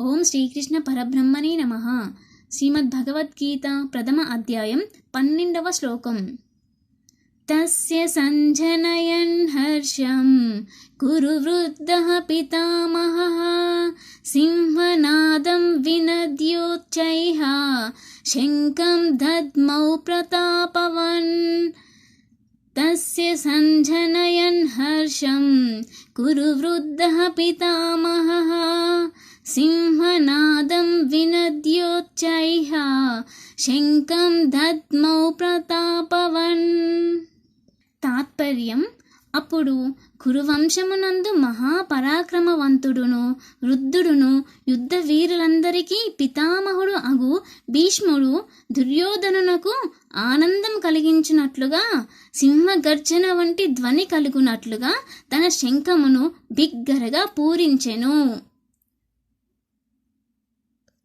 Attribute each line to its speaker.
Speaker 1: ఓం శ్రీకృష్ణ పరబ్రహ్మణే నమ. శ్రీమద్ భగవద్గీత ప్రథమ అధ్యాయం పన్నెండవ శ్లోకం. తస్య సంజనయన్ హర్షం కురు వృద్ధ పితామహ. సింహనాదం వినద్యోచ్చైః శంఖం దద్మౌ ప్రతాపవన్. తస్య సంజనయన్ హర్షం కురు వృద్ధ పితామహ. సింహనాదం వినద్యోచ్చైః శంఖం దద్మౌ ప్రతాపవన్ తాత్పర్యం అప్పుడు కురువంశమునందు మహాపరాక్రమవంతుడును వృద్ధుడును యుద్ధ వీరులందరికీ పితామహుడు అగు భీష్ముడు దుర్యోధనునకు ఆనందం కలిగించినట్లుగా సింహగర్జన వంటి ధ్వని కలుగునట్లుగా తన శంఖమును బిగ్గరగా పూరించెను.